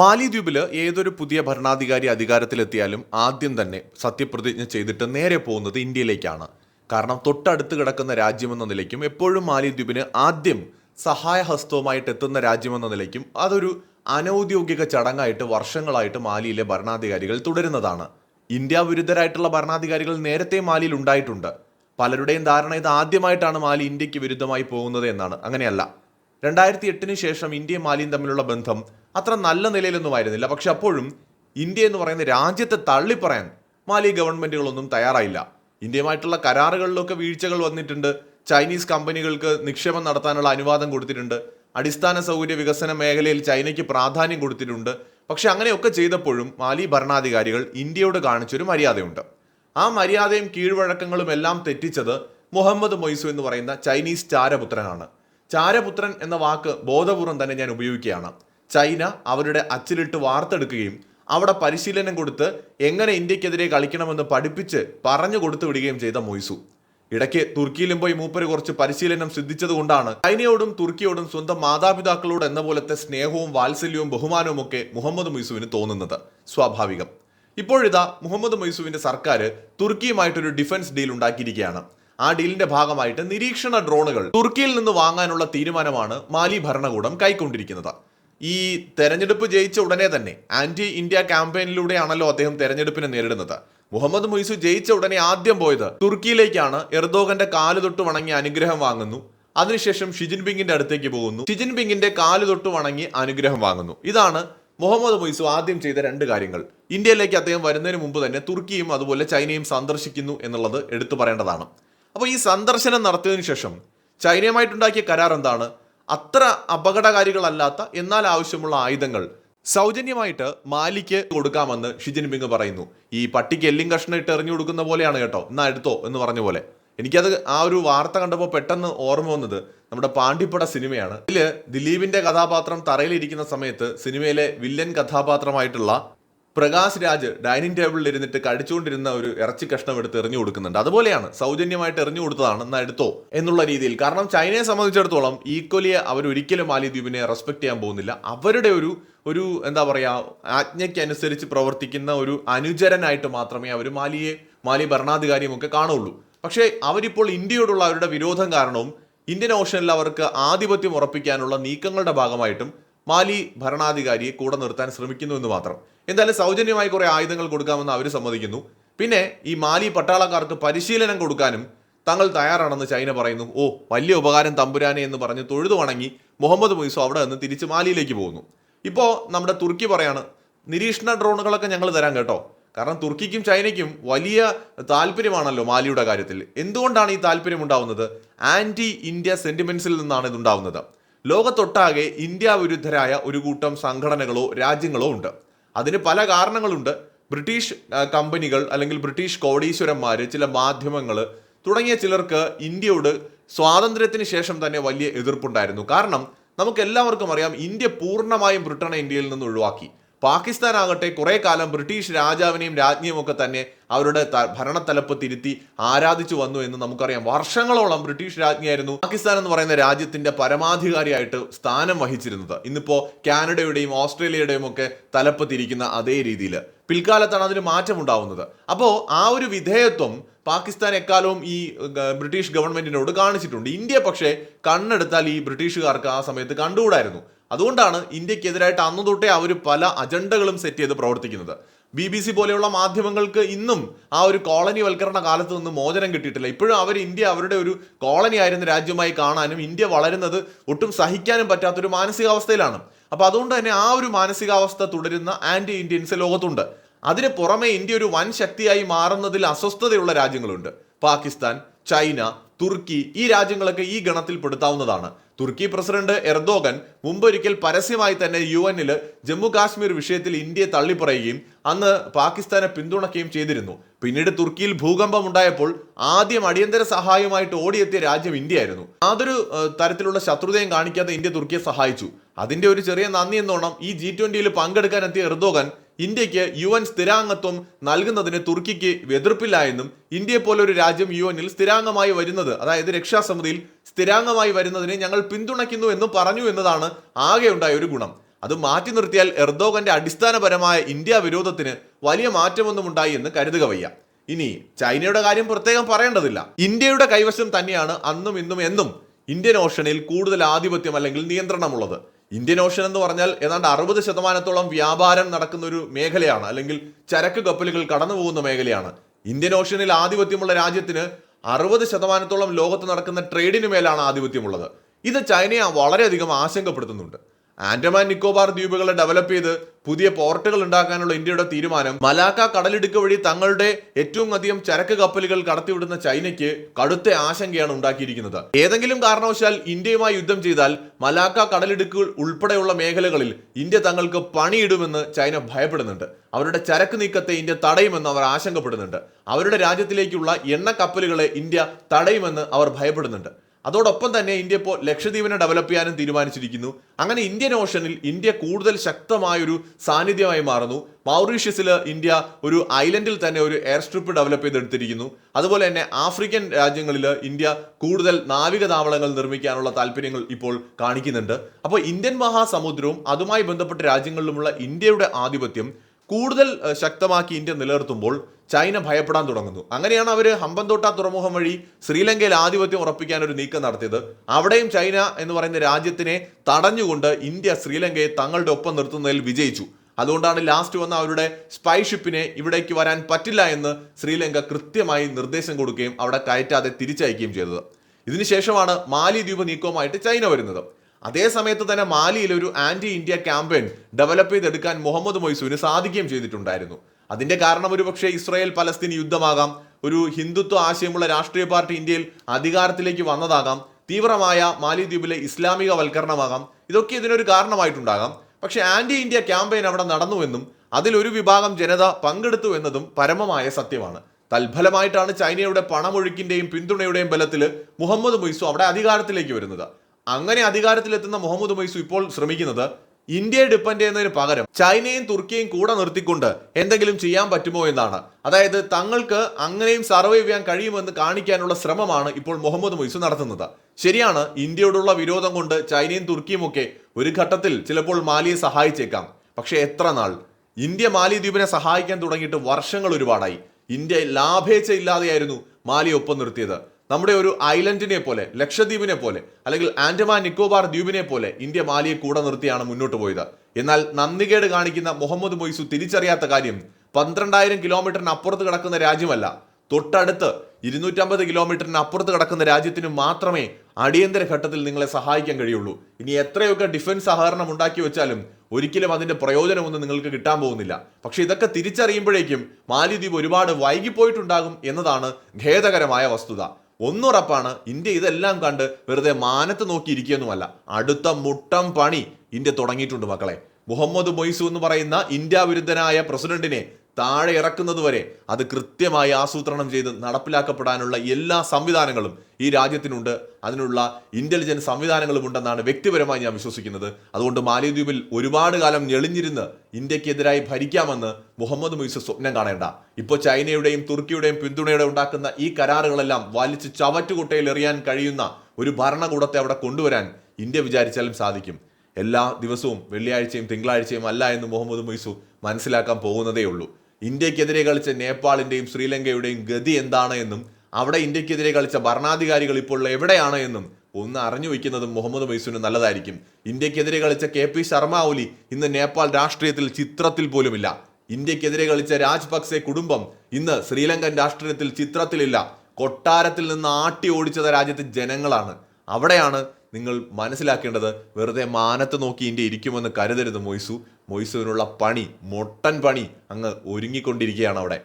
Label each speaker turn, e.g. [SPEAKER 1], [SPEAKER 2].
[SPEAKER 1] മാലിദ്വീപിൽ ഏതൊരു പുതിയ ഭരണാധികാരി അധികാരത്തിലെത്തിയാലും ആദ്യം തന്നെ സത്യപ്രതിജ്ഞ ചെയ്തിട്ട് നേരെ പോകുന്നത് ഇന്ത്യയിലേക്കാണ്. കാരണം തൊട്ടടുത്ത് കിടക്കുന്ന രാജ്യമെന്ന നിലയ്ക്കും എപ്പോഴും മാലിദ്വീപിന് ആദ്യം സഹായഹസ്തവുമായിട്ട് എത്തുന്ന രാജ്യമെന്ന നിലയ്ക്കും അതൊരു അനൗദ്യോഗിക ചടങ്ങായിട്ട് വർഷങ്ങളായിട്ട് മാലിയിലെ ഭരണാധികാരികൾ തുടരുന്നതാണ്. ഇന്ത്യ വിരുദ്ധരായിട്ടുള്ള ഭരണാധികാരികൾ നേരത്തെ മാലിയിൽ ഉണ്ടായിട്ടുണ്ട്. പലരുടെയും ധാരണ ഇത് ആദ്യമായിട്ടാണ് മാലി ഇന്ത്യയ്ക്ക് വിരുദ്ധമായി പോകുന്നത് എന്നാണ്. അങ്ങനെയല്ല. രണ്ടായിരത്തി എട്ടിന് ശേഷം ഇന്ത്യയും മാലിയും തമ്മിലുള്ള ബന്ധം അത്ര നല്ല നിലയിലൊന്നും ആയിരുന്നില്ല. പക്ഷെ അപ്പോഴും ഇന്ത്യ എന്ന് പറയുന്ന രാജ്യത്തെ തള്ളിപ്പറയാൻ മാലി ഗവൺമെന്റുകളൊന്നും തയ്യാറായില്ല. ഇന്ത്യയുമായിട്ടുള്ള കരാറുകളിലൊക്കെ വീഴ്ചകൾ വന്നിട്ടുണ്ട്. ചൈനീസ് കമ്പനികൾക്ക് നിക്ഷേപം നടത്താനുള്ള അനുവാദം കൊടുത്തിട്ടുണ്ട്. അടിസ്ഥാന സൗകര്യ വികസന മേഖലയിൽ ചൈനയ്ക്ക് പ്രാധാന്യം കൊടുത്തിട്ടുണ്ട്. പക്ഷെ അങ്ങനെയൊക്കെ ചെയ്തപ്പോഴും മാലി ഭരണാധികാരികൾ ഇന്ത്യയോട് കാണിച്ചൊരു മര്യാദയുണ്ട്. ആ മര്യാദയും കീഴ്വഴക്കങ്ങളും എല്ലാം തെറ്റിച്ചത് മുഹമ്മദ് മൊയ്സു എന്ന് പറയുന്ന ചൈനീസ് ചാരപുത്രനാണ്. ചാരപുത്രൻ എന്ന വാക്ക് ബോധപൂർവം തന്നെ ഞാൻ ഉപയോഗിക്കുകയാണ്. ചൈന അവരുടെ അച്ചിലിട്ട് വാർത്തെടുക്കുകയും അവിടെ പരിശീലനം കൊടുത്ത് എങ്ങനെ ഇന്ത്യക്കെതിരെ കളിക്കണമെന്ന് പഠിപ്പിച്ച് പറഞ്ഞു കൊടുത്തു വിടുകയും ചെയ്ത മൊയ്സു. ഇടയ്ക്ക് തുർക്കിയിലും പോയി മൂപ്പര് കുറച്ച് പരിശീലനം സിദ്ധിച്ചതുകൊണ്ടാണ് ചൈനയോടും തുർക്കിയോടും സ്വന്തം മാതാപിതാക്കളോട് എന്ന പോലത്തെ സ്നേഹവും വാത്സല്യവും ബഹുമാനവും ഒക്കെ മുഹമ്മദ് മൊയ്സുവിന് തോന്നുന്നത്. സ്വാഭാവികം. ഇപ്പോഴിതാ മുഹമ്മദ് മൊയ്സുവിന്റെ സർക്കാർ തുർക്കിയുമായിട്ടൊരു ഡിഫൻസ് ഡീൽ ഉണ്ടാക്കിയിരിക്കുകയാണ്. ആ ഡീലിന്റെ ഭാഗമായിട്ട് നിരീക്ഷണ ഡ്രോണുകൾ തുർക്കിയിൽ നിന്ന് വാങ്ങാനുള്ള തീരുമാനമാണ് മാലി ഭരണകൂടം കൈക്കൊണ്ടിരിക്കുന്നത്. ഈ തെരഞ്ഞെടുപ്പ് ജയിച്ച ഉടനെ തന്നെ ആന്റി ഇന്ത്യ ക്യാമ്പയിനിലൂടെയാണല്ലോ അദ്ദേഹം തെരഞ്ഞെടുപ്പിനെ നേരിടുന്നത്. മുഹമ്മദ് മൊയ്സു ജയിച്ച ഉടനെ ആദ്യം പോയത് തുർക്കിയിലേക്കാണ്. എർദോഗന്റെ കാൽ തൊട്ട് വണങ്ങി അനുഗ്രഹം വാങ്ങുന്നു. അതിനുശേഷം ഷിജിൻ പിങ്ങിന്റെ അടുത്തേക്ക് പോകുന്നു. ഷിജിൻ പിങ്ങിന്റെ കാൽ തൊട്ട് വണങ്ങി അനുഗ്രഹം വാങ്ങുന്നു. ഇതാണ് മുഹമ്മദ് മൊയ്സു ആദ്യം ചെയ്ത രണ്ട് കാര്യങ്ങൾ. ഇന്ത്യയിലേക്ക് അദ്ദേഹം വരുന്നതിന് മുമ്പ് തന്നെ തുർക്കിയും അതുപോലെ ചൈനയും സന്ദർശിക്കുന്നു എന്നുള്ളത് എടുത്തു പറയേണ്ടതാണ്. അപ്പോൾ ഈ സന്ദർശനം നടത്തിയതിനു ശേഷം ചൈനയുമായിട്ടുണ്ടാക്കിയ കരാർ എന്താണ്? അത്ര അപകടകാരികളല്ലാത്ത എന്നാൽ ആവശ്യമുള്ള ആയുധങ്ങൾ സൗജന്യമായിട്ട് മാലിക്ക് കൊടുക്കാമെന്ന് ഷി ജിൻപിങ് പറയുന്നു. ഈ പട്ടിക്ക് എല്ലിം കഷ്ണം ഇട്ട് എറിഞ്ഞു കൊടുക്കുന്ന പോലെയാണ് കേട്ടോ. എന്നാ എടുത്തോ എന്ന് പറഞ്ഞ പോലെ. എനിക്കത് ആ ഒരു വാർത്ത കണ്ടപ്പോൾ പെട്ടെന്ന് ഓർമ്മ വന്നത് നമ്മുടെ പാണ്ഡിപ്പട സിനിമയാണ്. ഇതിൽ ദിലീപിന്റെ കഥാപാത്രം തറയിലിരിക്കുന്ന സമയത്ത് സിനിമയിലെ വില്ലൻ കഥാപാത്രമായിട്ടുള്ള പ്രകാശ് രാജ് ഡൈനിങ് ടേബിളിൽ ഇരുന്നിട്ട് കടിച്ചുകൊണ്ടിരുന്ന ഒരു ഇറച്ചി കഷ്ണം എടുത്ത് എറിഞ്ഞു കൊടുക്കുന്നുണ്ട്. അതുപോലെയാണ് സൗജന്യമായിട്ട് എറിഞ്ഞു കൊടുത്തതാണ് എന്നാ എടുത്തോ എന്നുള്ള രീതിയിൽ. കാരണം ചൈനയെ സംബന്ധിച്ചിടത്തോളം ഈക്വലി അവർ ഒരിക്കലും മാലിദ്വീപിനെ റെസ്പെക്ട് ചെയ്യാൻ പോകുന്നില്ല. അവരുടെ ഒരു ഒരു എന്താ പറയാ ആജ്ഞയ്ക്കനുസരിച്ച് പ്രവർത്തിക്കുന്ന ഒരു അനുചരനായിട്ട് മാത്രമേ അവർ മാലിയെ മാലി ഭരണാധികാരിയും ഒക്കെ കാണുള്ളൂ. പക്ഷേ അവരിപ്പോൾ ഇന്ത്യയോടുള്ള അവരുടെ വിരോധം കാരണവും ഇന്ത്യൻ ഓഷനിൽ അവർക്ക് ആധിപത്യം ഉറപ്പിക്കാനുള്ള നീക്കങ്ങളുടെ ഭാഗമായിട്ടും മാലി ഭരണാധികാരിയെ കൂടെ നിർത്താൻ ശ്രമിക്കുന്നു എന്ന് മാത്രം. എന്തായാലും സൗജന്യമായി കുറേ ആയുധങ്ങൾ കൊടുക്കാമെന്ന് അവർ സമ്മതിക്കുന്നു. പിന്നെ ഈ മാലി പട്ടാളക്കാർക്ക് പരിശീലനം കൊടുക്കാനും തങ്ങൾ തയ്യാറാണെന്ന് ചൈന പറയുന്നു. ഓ വലിയ ഉപകാരം തമ്പുരാനെ എന്ന് പറഞ്ഞ് തൊഴുതു വണങ്ങി മുഹമ്മദ് മൊയ്സു അവിടെ നിന്ന് തിരിച്ച് മാലിയിലേക്ക് പോകുന്നു. ഇപ്പോൾ നമ്മുടെ തുർക്കി പറയാണ് നിരീക്ഷണ ഡ്രോണുകളൊക്കെ ഞങ്ങൾ തരാം കേട്ടോ. കാരണം തുർക്കിക്കും ചൈനയ്ക്കും വലിയ താല്പര്യമാണല്ലോ മാലിയുടെ കാര്യത്തിൽ. എന്തുകൊണ്ടാണ് ഈ താല്പര്യം ഉണ്ടാവുന്നത് ആന്റി ഇന്ത്യ സെന്റിമെന്റ്സിൽ നിന്നാണ് ഇതുണ്ടാവുന്നത്. ലോകത്തൊട്ടാകെ ഇന്ത്യ വിരുദ്ധരായ ഒരു കൂട്ടം സംഘടനകളോ രാജ്യങ്ങളോ ഉണ്ട്. അതിന് പല കാരണങ്ങളുണ്ട്. ബ്രിട്ടീഷ് കമ്പനികൾ അല്ലെങ്കിൽ ബ്രിട്ടീഷ് കോടീശ്വരന്മാർ ചില മാധ്യമങ്ങൾ തുടങ്ങിയ ചിലർക്ക് ഇന്ത്യയോട് സ്വാതന്ത്ര്യത്തിന് ശേഷം തന്നെ വലിയ എതിർപ്പുണ്ടായിരുന്നു. കാരണം നമുക്ക് എല്ലാവർക്കും അറിയാം ഇന്ത്യ പൂർണമായും ബ്രിട്ടനെ ഇന്ത്യയിൽ നിന്ന് ഒഴിവാക്കി. പാകിസ്ഥാൻ ആകട്ടെ കുറെ കാലം ബ്രിട്ടീഷ് രാജാവിനെയും രാജ്ഞിയും ഒക്കെ തന്നെ അവരുടെ ഭരണത്തലപ്പ് ഭരണത്തലപ്പത്തിരുത്തി ആരാധിച്ചു വന്നു എന്ന് നമുക്കറിയാം. വർഷങ്ങളോളം ബ്രിട്ടീഷ് രാജ്ഞിയായിരുന്നു പാകിസ്ഥാൻ എന്ന് പറയുന്ന രാജ്യത്തിന്റെ പരമാധികാരിയായിട്ട് സ്ഥാനം വഹിച്ചിരുന്നത്. ഇന്നിപ്പോ കാനഡയുടെയും ഓസ്ട്രേലിയയുടെയും ഒക്കെ തലപ്പത്തിരിക്കുന്ന അതേ രീതിയിൽ പിൽക്കാലത്താണ് അതിന് മാറ്റമുണ്ടാവുന്നത്. അപ്പോൾ ആ ഒരു വിധേയത്വം പാകിസ്ഥാൻ എക്കാലവും ഈ ബ്രിട്ടീഷ് ഗവൺമെന്റിനോട് കാണിച്ചിട്ടുണ്ട്. ഇന്ത്യ പക്ഷേ കണ്ണെടുത്താൽ ഈ ബ്രിട്ടീഷുകാർക്ക് ആ സമയത്ത് കണ്ടുകൂടായിരുന്നു. അതുകൊണ്ടാണ് ഇന്ത്യക്കെതിരായിട്ട് അന്നു തൊട്ടേ അവർ പല അജണ്ടകളും സെറ്റ് ചെയ്ത് പ്രവർത്തിക്കുന്നത്. ബി ബി സി പോലെയുള്ള മാധ്യമങ്ങൾക്ക് ഇന്നും ആ ഒരു കോളനി വൽക്കരണ കാലത്ത് നിന്ന് മോചനം കിട്ടിയിട്ടില്ല. ഇപ്പോഴും അവർ ഇന്ത്യ അവരുടെ ഒരു കോളനി ആയിരുന്ന രാജ്യമായി കാണാനും ഇന്ത്യ വളരുന്നത് ഒട്ടും സഹിക്കാനും പറ്റാത്തൊരു മാനസികാവസ്ഥയിലാണ്. അപ്പൊ അതുകൊണ്ട് തന്നെ ആ ഒരു മാനസികാവസ്ഥ തുടരുന്ന ആന്റി ഇന്ത്യൻസ് ലോകത്തുണ്ട്. അതിന് പുറമെ ഇന്ത്യ ഒരു വൻ ശക്തിയായി മാറുന്നതിൽ അസ്വസ്ഥതയുള്ള രാജ്യങ്ങളുണ്ട്. പാകിസ്ഥാൻ ചൈന തുർക്കി ഈ രാജ്യങ്ങളൊക്കെ ഈ ഗണത്തിൽ പെടുത്താവുന്നതാണ്. തുർക്കി പ്രസിഡന്റ് എർദോഗൻ മുമ്പൊരിക്കൽ പരസ്യമായി തന്നെ യു എന്നിൽ ജമ്മു കാശ്മീർ വിഷയത്തിൽ ഇന്ത്യയെ തള്ളിപ്പറയുകയും അന്ന് പാകിസ്ഥാനെ പിന്തുണയ്ക്കുകയും ചെയ്തിരുന്നു. പിന്നീട് തുർക്കിയിൽ ഭൂകമ്പം ഉണ്ടായപ്പോൾ ആദ്യം അടിയന്തര സഹായമായിട്ട് ഓടിയെത്തിയ രാജ്യം ഇന്ത്യയായിരുന്നു. യാതൊരു തരത്തിലുള്ള ശത്രുതയും കാണിക്കാതെ ഇന്ത്യ തുർക്കിയെ സഹായിച്ചു. അതിന്റെ ഒരു ചെറിയ നന്ദി എന്നോണം ഈ ജി ട്വന്റിയിൽ പങ്കെടുക്കാൻ എത്തിയ എർദോഗൻ ഇന്ത്യയ്ക്ക് യു എൻ സ്ഥിരാംഗത്വം നൽകുന്നതിന് തുർക്കിക്ക് എതിർപ്പില്ല എന്നും ഇന്ത്യയെ പോലൊരു രാജ്യം യു എന്നിൽ സ്ഥിരാംഗമായി വരുന്നത് അതായത് രക്ഷാസമിതിയിൽ സ്ഥിരാംഗമായി വരുന്നതിനെ ഞങ്ങൾ പിന്തുണയ്ക്കുന്നു എന്നും പറഞ്ഞു എന്നതാണ് ആകെ ഉണ്ടായ ഒരു ഗുണം. അത് മാറ്റി നിർത്തിയാൽ എർദോഗന്റെ അടിസ്ഥാനപരമായ ഇന്ത്യ വിരോധത്തിന് വലിയ മാറ്റമൊന്നും ഉണ്ടായി എന്ന് കരുതുക വയ്യ. ഇനി ചൈനയുടെ കാര്യം പ്രത്യേകം പറയേണ്ടതില്ല. ഇന്ത്യയുടെ കൈവശം തന്നെയാണ് അന്നും ഇന്നും എന്നും ഇന്ത്യൻ ഓഷനിൽ കൂടുതൽ ആധിപത്യം അല്ലെങ്കിൽ നിയന്ത്രണമുള്ളത്. ഇന്ത്യൻ ഓഷൻ എന്ന് പറഞ്ഞാൽ ഏതാണ്ട് അറുപത് ശതമാനത്തോളം വ്യാപാരം നടക്കുന്ന ഒരു മേഖലയാണ് അല്ലെങ്കിൽ ചരക്ക് കപ്പലുകൾ കടന്നു പോകുന്ന മേഖലയാണ്. ഇന്ത്യൻ ഓഷനിൽ ആധിപത്യമുള്ള രാജ്യത്തിന് അറുപത് ശതമാനത്തോളം ലോകത്ത് നടക്കുന്ന ട്രേഡിന് മേലാണ് ആധിപത്യമുള്ളത്. ഇത് ചൈനയെ വളരെയധികം ആശങ്കപ്പെടുത്തുന്നുണ്ട്. ആൻഡമാൻ നിക്കോബാർ ദ്വീപുകളെ ഡെവലപ്പ് ചെയ്ത് പുതിയ പോർട്ടുകൾ ഉണ്ടാക്കാനുള്ള ഇന്ത്യയുടെ തീരുമാനം മലാക്ക കടലിടുക്ക് വഴി തങ്ങളുടെ ഏറ്റവും അധികം ചരക്ക് കപ്പലുകൾ കടത്തിവിടുന്ന ചൈനയ്ക്ക് കടുത്ത ആശങ്കയാണ് ഉണ്ടാക്കിയിരിക്കുന്നത്. ഏതെങ്കിലും കാരണവശാൽ ഇന്ത്യയുമായി യുദ്ധം ചെയ്താൽ മലാക്ക കടലിടുക്ക് ഉൾപ്പെടെയുള്ള മേഖലകളിൽ ഇന്ത്യ തങ്ങൾക്ക് പണിയിടുമെന്ന് ചൈന ഭയപ്പെടുന്നുണ്ട്. അവരുടെ ചരക്ക് നീക്കത്തെ ഇന്ത്യ തടയുമെന്ന് അവർ ആശങ്കപ്പെടുന്നുണ്ട്. അവരുടെ രാജ്യത്തിലേക്കുള്ള എണ്ണ കപ്പലുകളെ ഇന്ത്യ തടയുമെന്ന് അവർ ഭയപ്പെടുന്നുണ്ട്. അതോടൊപ്പം തന്നെ ഇന്ത്യ ഇപ്പോൾ ലക്ഷദ്വീപിനെ ഡെവലപ്പ് ചെയ്യാനും തീരുമാനിച്ചിരിക്കുന്നു. അങ്ങനെ ഇന്ത്യൻ ഓഷനിൽ ഇന്ത്യ കൂടുതൽ ശക്തമായൊരു സാന്നിധ്യമായി മാറുന്നു. മൗറീഷ്യസിൽ ഇന്ത്യ ഒരു ഐലൻഡിൽ തന്നെ ഒരു എയർ സ്ട്രിപ്പ് ഡെവലപ്പ് ചെയ്തെടുത്തിരിക്കുന്നു. അതുപോലെ തന്നെ ആഫ്രിക്കൻ രാജ്യങ്ങളിൽ ഇന്ത്യ കൂടുതൽ നാവിക താവളങ്ങൾ നിർമ്മിക്കാനുള്ള താല്പര്യങ്ങൾ ഇപ്പോൾ കാണിക്കുന്നുണ്ട്. അപ്പോൾ ഇന്ത്യൻ മഹാസമുദ്രവും അതുമായി ബന്ധപ്പെട്ട രാജ്യങ്ങളിലുമുള്ള ഇന്ത്യയുടെ ആധിപത്യം കൂടുതൽ ശക്തമാക്കി ഇന്ത്യ നിലനിർത്തുമ്പോൾ ചൈന ഭയപ്പെടാൻ തുടങ്ങുന്നു. അങ്ങനെയാണ് അവർ ഹമ്പന്തോട്ട തുറമുഖം വഴി ശ്രീലങ്കയിൽ ആധിപത്യം ഉറപ്പിക്കാൻ ഒരു നീക്കം നടത്തിയത്. അവിടെയും ചൈന എന്ന് പറയുന്ന രാജ്യത്തിനെ തടഞ്ഞുകൊണ്ട് ഇന്ത്യ ശ്രീലങ്കയെ തങ്ങളുടെ ഒപ്പം നിർത്തുന്നതിൽ വിജയിച്ചു. അതുകൊണ്ടാണ് ലാസ്റ്റ് വന്ന അവരുടെ സ്പൈ ഷിപ്പിനെ ഇവിടേക്ക് വരാൻ പറ്റില്ല എന്ന് ശ്രീലങ്ക കൃത്യമായി നിർദ്ദേശം കൊടുക്കുകയും അവിടെ കയറ്റാതെ തിരിച്ചയക്കുകയും ചെയ്തത്. ഇതിനുശേഷമാണ് മാലി ദ്വീപ് നീക്കവുമായിട്ട് ചൈന വരുന്നത്. അതേ സമയത്ത് തന്നെ മാലിയിൽ ഒരു ആന്റി ഇന്ത്യ ക്യാമ്പയിൻ ഡെവലപ്പ് ചെയ്തെടുക്കാൻ മുഹമ്മദ് മൊയ്സൂവിന് സാധിക്കുകയും ചെയ്തിട്ടുണ്ടായിരുന്നു. അതിന്റെ കാരണം ഒരു പക്ഷേ ഇസ്രായേൽ പലസ്തീൻ യുദ്ധമാകാം ഒരു ഹിന്ദുത്വ ആശയമുള്ള രാഷ്ട്രീയ പാർട്ടി ഇന്ത്യയിൽ അധികാരത്തിലേക്ക് വന്നതാകാം തീവ്രമായ മാലിദ്വീപിലെ ഇസ്ലാമിക വൽക്കരണമാകാം ഇതൊക്കെ ഇതിനൊരു കാരണമായിട്ടുണ്ടാകാം. പക്ഷേ ആന്റി ഇന്ത്യ ക്യാമ്പയിൻ അവിടെ നടന്നുവെന്നും അതിലൊരു വിഭാഗം ജനത പങ്കെടുത്തു എന്നതും പരമമായ സത്യമാണ്. തൽഫലമായിട്ടാണ് ചൈനയുടെ പണമൊഴുക്കിന്റെയും പിന്തുണയുടെയും ബലത്തിൽ മുഹമ്മദ് മൊയ്സു അവിടെ അധികാരത്തിലേക്ക് വരുന്നത്. അങ്ങനെ അധികാരത്തിലെത്തുന്ന മുഹമ്മദ് മൈസു ഇപ്പോൾ ശ്രമിക്കുന്നത് ഇന്ത്യയെ ഡിപ്പെൻഡ് ചെയ്യുന്നതിന് പകരം ചൈനയും തുർക്കിയും കൂടെ നിർത്തിക്കൊണ്ട് എന്തെങ്കിലും ചെയ്യാൻ പറ്റുമോ എന്നാണ്. അതായത് തങ്ങൾക്ക് അങ്ങനെയും സർവൈവ് ചെയ്യാൻ കഴിയുമെന്ന് കാണിക്കാനുള്ള ശ്രമമാണ് ഇപ്പോൾ മുഹമ്മദ് മൊയ്സു നടത്തുന്നത്. ശരിയാണ് ഇന്ത്യയോടുള്ള വിരോധം കൊണ്ട് ചൈനയും തുർക്കിയും ഒക്കെ ഒരു ഘട്ടത്തിൽ ചിലപ്പോൾ മാലിയെ സഹായിച്ചേക്കാം. പക്ഷേ എത്ര നാൾ? ഇന്ത്യ മാലിദ്വീപിനെ സഹായിക്കാൻ തുടങ്ങിയിട്ട് വർഷങ്ങൾ ഒരുപാടായി. ഇന്ത്യ ലാഭേച്ഛ ഇല്ലാതെയായിരുന്നു മാലി ഒപ്പം നിർത്തിയത്. നമ്മുടെ ഒരു ഐലൻഡിനെ പോലെ ലക്ഷദ്വീപിനെ പോലെ അല്ലെങ്കിൽ ആൻഡമാൻ നിക്കോബാർ ദ്വീപിനെ പോലെ ഇന്ത്യ മാലിയെ കൂടെ നിർത്തിയാണ് മുന്നോട്ട് പോയത്. എന്നാൽ നന്ദികേട് കാണിക്കുന്ന മുഹമ്മദ് മൊയ്സു തിരിച്ചറിയാത്ത കാര്യം പന്ത്രണ്ടായിരം കിലോമീറ്ററിന് അപ്പുറത്ത് കിടക്കുന്ന രാജ്യമല്ല. തൊട്ടടുത്ത് ഇരുന്നൂറ്റമ്പത് കിലോമീറ്ററിന് അപ്പുറത്ത് കിടക്കുന്ന രാജ്യത്തിന് മാത്രമേ അടിയന്തര ഘട്ടത്തിൽ നിങ്ങളെ സഹായിക്കാൻ കഴിയുള്ളൂ. ഇനി എത്രയൊക്കെ ഡിഫൻസ് സഹകരണം ഉണ്ടാക്കി വെച്ചാലും ഒരിക്കലും അതിന്റെ പ്രയോജനമൊന്നും നിങ്ങൾക്ക് കിട്ടാൻ പോകുന്നില്ല. പക്ഷെ ഇതൊക്കെ തിരിച്ചറിയുമ്പോഴേക്കും മാലിദ്വീപ് ഒരുപാട് വൈകിപ്പോയിട്ടുണ്ടാകും എന്നതാണ് ഖേദകരമായ വസ്തുത. ഒന്നുറപ്പാണ് ഇന്ത്യ ഇതെല്ലാം കണ്ട് വെറുതെ മാനത്ത് നോക്കിയിരിക്കുകയൊന്നുമല്ല. അടുത്ത മുട്ടം പണി ഇന്ത്യ തുടങ്ങിയിട്ടുണ്ട് മക്കളെ. മുഹമ്മദ് മൊയ്സു എന്ന് പറയുന്ന ഇന്ത്യ വിരുദ്ധനായ പ്രസിഡന്റിനെ താഴെ ഇറക്കുന്നത് വരെ അത് കൃത്യമായി ആസൂത്രണം ചെയ്ത് നടപ്പിലാക്കപ്പെടാനുള്ള എല്ലാ സംവിധാനങ്ങളും ഈ രാജ്യത്തിനുണ്ട്. അതിനുള്ള ഇന്റലിജൻസ് സംവിധാനങ്ങളും ഉണ്ടെന്നാണ് വ്യക്തിപരമായി ഞാൻ വിശ്വസിക്കുന്നത്. അതുകൊണ്ട് മാലിദ്വീപിൽ ഒരുപാട് കാലം ഞെളിഞ്ഞിരുന്ന് ഇന്ത്യക്കെതിരായി ഭരിക്കാമെന്ന് മുഹമ്മദ് മൊയ്സ് സ്വപ്നം കാണേണ്ട. ഇപ്പോൾ ചൈനയുടെയും തുർക്കിയുടെയും പിന്തുണയോടെ ഉണ്ടാക്കുന്ന ഈ കരാറുകളെല്ലാം വലിച്ച് ചവറ്റുകുട്ടയിൽ എറിയാൻ കഴിയുന്ന ഒരു ഭരണകൂടത്തെ അവിടെ കൊണ്ടുവരാൻ ഇന്ത്യ വിചാരിച്ചാലും സാധിക്കും. എല്ലാ ദിവസവും വെള്ളിയാഴ്ചയും തിങ്കളാഴ്ചയും അല്ല എന്ന് മുഹമ്മദ് മൊയ്സു മനസ്സിലാക്കാൻ പോകുന്നതേ ഉള്ളൂ ഇന്ത്യക്കെതിരെ കളിച്ച നേപ്പാളിന്റെയും ശ്രീലങ്കയുടെയും ഗതി എന്താണ് എന്നും അവിടെ ഇന്ത്യക്കെതിരെ കളിച്ച ഭരണാധികാരികൾ ഇപ്പോൾ എവിടെയാണ് എന്നും ഒന്ന് അറിഞ്ഞു വയ്ക്കുന്നതും മുഹമ്മദ് മൈസൂന് നല്ലതായിരിക്കും. ഇന്ത്യക്കെതിരെ കളിച്ച കെ പി ശർമ്മ ഒലി ഇന്ന് നേപ്പാൾ രാഷ്ട്രീയത്തിൽ ചിത്രത്തിൽ പോലുമില്ല. ഇന്ത്യക്കെതിരെ കളിച്ച രാജ്പക്സെ കുടുംബം ഇന്ന് ശ്രീലങ്കൻ രാഷ്ട്രീയത്തിൽ ചിത്രത്തിലില്ല. കൊട്ടാരത്തിൽ നിന്ന് ആട്ടി ഓടിച്ചത് രാജ്യത്തെ ജനങ്ങളാണ്. അവിടെയാണ് നിങ്ങൾ മനസ്സിലാക്കേണ്ടത് വെറുതെ മാനത്ത് നോക്കി ഇന്ത്യ ഇരിക്കുമെന്ന് കരുതരുത് മൊയ്സു. മൊയ്സുവിനുള്ള പണി മൊട്ടൻ പണി അങ്ങ് ഒരുങ്ങിക്കൊണ്ടിരിക്കുകയാണ് അവിടെ.